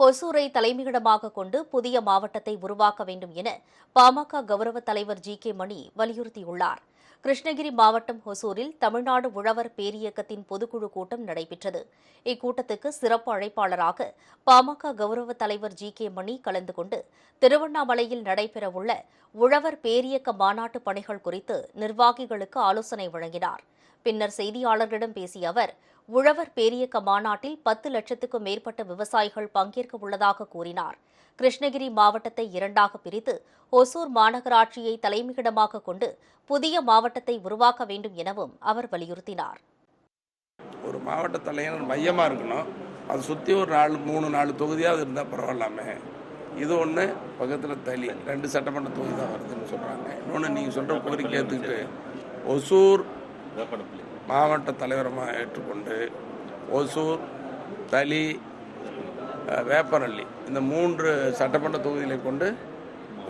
ஹொசூரை தலைமையிடமாக கொண்டு புதிய மாவட்டத்தை உருவாக்க வேண்டும் என பாமக கௌரவ தலைவர் ஜி கே மணி வலியுறுத்தியுள்ளார். கிருஷ்ணகிரி மாவட்டம் ஹொசூரில் தமிழ்நாடு உழவர் பேரியக்கத்தின் பொதுக்குழு கூட்டம் நடைபெற்றது. இக்கூட்டத்துக்கு சிறப்பு அழைப்பாளராக பாமக கௌரவ தலைவர் ஜி கே மணி கலந்து கொண்டு திருவண்ணாமலையில் நடைபெறவுள்ள உழவர் பேரியக்க மாநாட்டு பணிகள் குறித்து நிர்வாகிகளுக்கு ஆலோசனை வழங்கினார். பின்னர் செய்தியாளர்களிடம் பேசிய அவர் உழவர் பேரியக்க மாநாட்டில் பத்து லட்சத்துக்கும் மேற்பட்ட விவசாயிகள் பங்கேற்க உள்ளதாக கூறினார். கிருஷ்ணகிரி மாவட்டத்தை இரண்டாக பிரித்து ஒசூர் மாநகராட்சியை தலைமையிடமாக கொண்டு புதிய மாவட்டத்தை உருவாக்க வேண்டும் எனவும் அவர் வலியுறுத்தினார். ஒரு மாவட்ட தலைவர் மையமாக இருக்கணும். அது சுற்றி ஒரு நாலு மூணு நாலு தொகுதியாவது இருந்தால் பரவாயில்லாமே. இது ஒன்று பக்கத்தில் தளி ரெண்டு சட்டமன்ற தொகுதி தான் வருதுன்னு சொல்கிறாங்க இன்னொன்று நீங்கள் சொல்கிற கோரிக்கை ஏற்றுக்கிட்டு ஒசூர் மாவட்ட தலைவரமாக ஏற்றுக்கொண்டு ஒசூர் தளி வேப்பரள்ளி வேப்பநல்லி இந்த மூன்று சட்டமன்ற தொகுதிகளை கொண்டு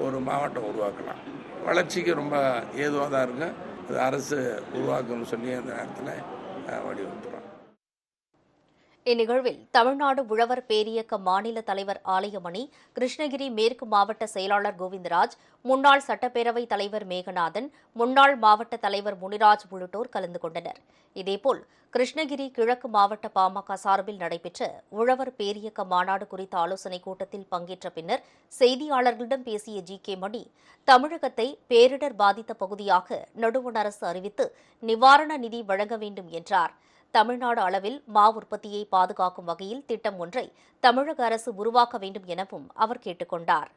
ஒரு மாவட்டம் உருவாக்கலாம். வளர்ச்சிக்கு ரொம்ப ஏதுவாக தான் இருக்கும் இது அரசு உருவாக்கணும்னு சொல்லி அந்த நேரத்தில் வலியுறுத்துகிறோம் இந்நிகழ்வில் தமிழ்நாடு உழவர் பேரியக்க மாநில தலைவர் ஆலயமணி கிருஷ்ணகிரி மேற்கு மாவட்ட செயலாளர் கோவிந்தராஜ் முன்னாள் சட்டப்பேரவைத் தலைவர் மேகநாதன் முன்னாள் மாவட்ட தலைவர் முனிராஜ் உள்ளிட்டோர் கலந்து கொண்டனர். இதேபோல் கிருஷ்ணகிரி கிழக்கு மாவட்ட பாமக சார்பில் நடைபெற்ற உழவர் பேரியக்க மாநாடு குறித்த ஆலோசனைக் கூட்டத்தில் பங்கேற்ற பின்னர் செய்தியாளர்களிடம் பேசிய ஜி. கே. மணி தமிழகத்தை பேரிடர் பாதித்த பகுதியாக நடுவண் அரசு அறிவித்து நிவாரண நிதி வழங்க வேண்டும் என்றார். தமிழ்நாடு அளவில் மா உற்பத்தியை பாதுகாக்கும் வகையில் திட்டம் ஒன்றை தமிழக அரசு உருவாக்க வேண்டும் எனவும் அவர் கேட்டுக் கொண்டார்